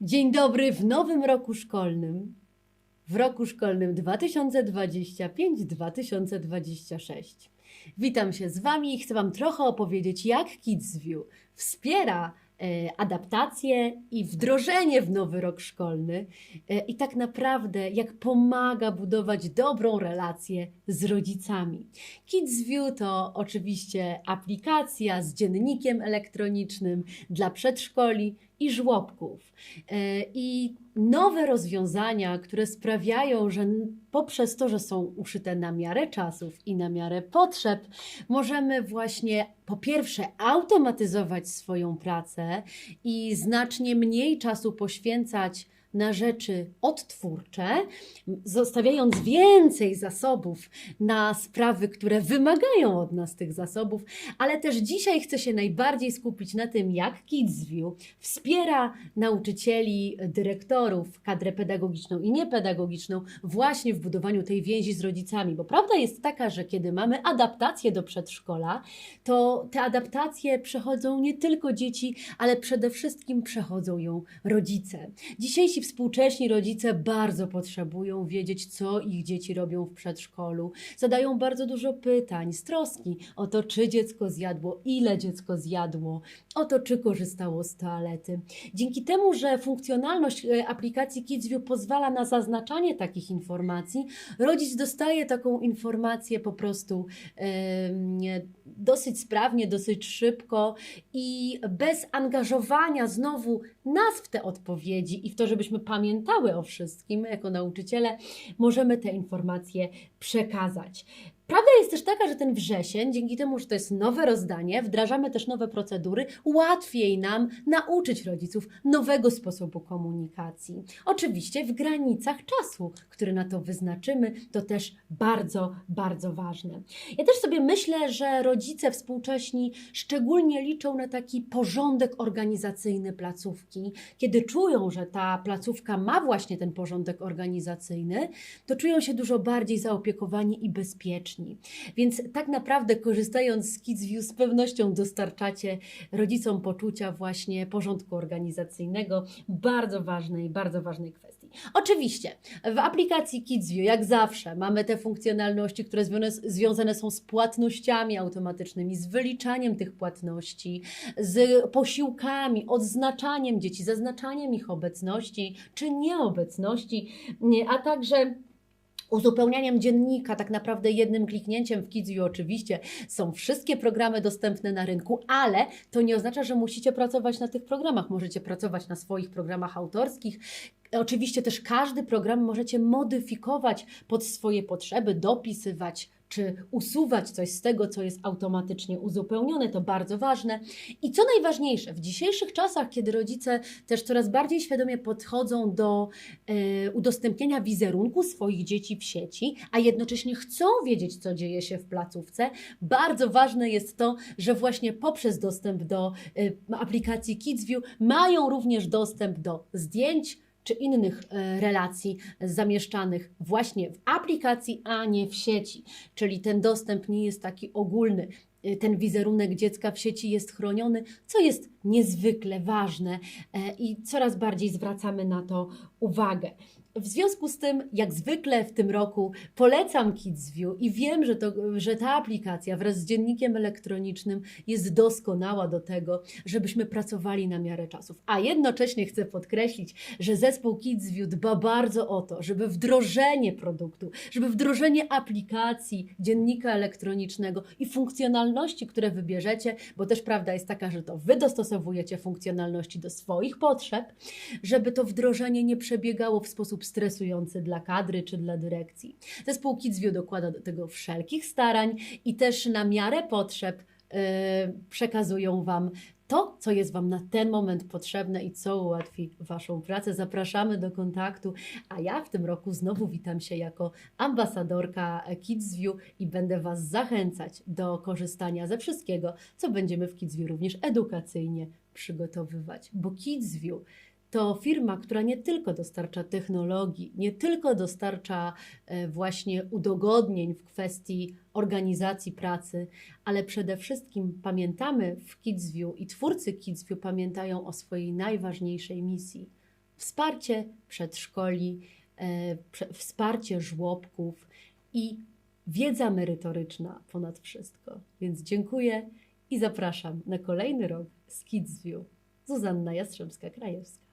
Dzień dobry w nowym roku szkolnym. W roku szkolnym 2025-2026. Witam się z Wami i chcę Wam trochę opowiedzieć, jak KidsView wspiera e, adaptację i wdrożenie w nowy rok szkolny e, i tak naprawdę jak pomaga budować dobrą relację z rodzicami. KidsView to oczywiście aplikacja z dziennikiem elektronicznym dla przedszkoli i żłobków. E, I nowe rozwiązania, które sprawiają, że poprzez to, że są uszyte na miarę czasów i na miarę potrzeb, możemy właśnie po pierwsze automatyzować swoją pracę i znacznie mniej czasu poświęcać na rzeczy odtwórcze, zostawiając więcej zasobów na sprawy, które wymagają od nas tych zasobów, ale też dzisiaj chcę się najbardziej skupić na tym, jak KidsView wspiera nauczycieli, dyrektorów, kadrę pedagogiczną i niepedagogiczną właśnie w budowaniu tej więzi z rodzicami, bo prawda jest taka, że kiedy mamy adaptację do przedszkola, to te adaptacje przechodzą nie tylko dzieci, ale przede wszystkim przechodzą ją rodzice. Dzisiejsi współcześni rodzice bardzo potrzebują wiedzieć, co ich dzieci robią w przedszkolu. Zadają bardzo dużo pytań z troski o to, czy dziecko zjadło, ile dziecko zjadło, o to, czy korzystało z toalety. Dzięki temu, że funkcjonalność e, aplikacji KidsView pozwala na zaznaczanie takich informacji, rodzic dostaje taką informację po prostu em, dosyć sprawnie, dosyć szybko i bez angażowania znowu nas w te odpowiedzi i w to, żebyśmy pamiętały o wszystkim jako nauczyciele, możemy te informacje przekazać. Prawda jest też taka, że ten wrzesień, dzięki temu, że to jest nowe rozdanie, wdrażamy też nowe procedury, łatwiej nam nauczyć rodziców nowego sposobu komunikacji. Oczywiście w granicach czasu, który na to wyznaczymy, to też bardzo, bardzo ważne. Ja też sobie myślę, że rodzice współcześni szczególnie liczą na taki porządek organizacyjny placówki. Kiedy czują, że ta placówka ma właśnie ten porządek organizacyjny, to czują się dużo bardziej zaopiekowani i bezpieczni. Więc tak naprawdę korzystając z KidsView z pewnością dostarczacie rodzicom poczucia właśnie porządku organizacyjnego, bardzo ważnej, bardzo ważnej kwestii. Oczywiście w aplikacji KidsView, jak zawsze, mamy te funkcjonalności, które związane, są z płatnościami automatycznymi, z wyliczaniem tych płatności, z posiłkami, odznaczaniem dzieci, zaznaczaniem ich obecności czy nieobecności, nie, a także uzupełnianiem dziennika, tak naprawdę jednym kliknięciem w KidsView oczywiście są wszystkie programy dostępne na rynku, ale to nie oznacza, że musicie pracować na tych programach. Możecie pracować na swoich programach autorskich. Oczywiście też każdy program możecie modyfikować pod swoje potrzeby, dopisywać czy usuwać coś z tego, co jest automatycznie uzupełnione, to bardzo ważne. I co najważniejsze, w dzisiejszych czasach, kiedy rodzice też coraz bardziej świadomie podchodzą do e, udostępnienia wizerunku swoich dzieci w sieci, a jednocześnie chcą wiedzieć, co dzieje się w placówce, bardzo ważne jest to, że właśnie poprzez dostęp do e, aplikacji KidsView mają również dostęp do zdjęć, czy innych e, relacji zamieszczanych właśnie w aplikacji, a nie w sieci. Czyli ten dostęp nie jest taki ogólny. E, Ten wizerunek dziecka w sieci jest chroniony, co jest niezwykle ważne e, i coraz bardziej zwracamy na to uwagę. W związku z tym, jak zwykle w tym roku, polecam KidsView i wiem, że, to, że ta aplikacja wraz z dziennikiem elektronicznym jest doskonała do tego, żebyśmy pracowali na miarę czasów. A jednocześnie chcę podkreślić, że zespół KidsView dba bardzo o to, żeby wdrożenie produktu, żeby wdrożenie aplikacji, dziennika elektronicznego i funkcjonalności, które wybierzecie, bo też prawda jest taka, że to Wy dostosowujecie funkcjonalności do swoich potrzeb, żeby to wdrożenie nie przebiegało w sposób stresujący dla kadry czy dla dyrekcji. Zespół KidsView dokłada do tego wszelkich starań i też na miarę potrzeb yy, przekazują Wam to, co jest Wam na ten moment potrzebne i co ułatwi Waszą pracę. Zapraszamy do kontaktu, a ja w tym roku znowu witam się jako ambasadorka KidsView i będę Was zachęcać do korzystania ze wszystkiego, co będziemy w KidsView również edukacyjnie przygotowywać, bo KidsView to firma, która nie tylko dostarcza technologii, nie tylko dostarcza e, właśnie udogodnień w kwestii organizacji pracy, ale przede wszystkim pamiętamy w KidsView i twórcy KidsView pamiętają o swojej najważniejszej misji wsparcie przedszkoli, e, wsparcie żłobków i wiedza merytoryczna ponad wszystko. Więc dziękuję i zapraszam na kolejny rok z Kidsview. Zuzanna Jastrzębska-Krajewska.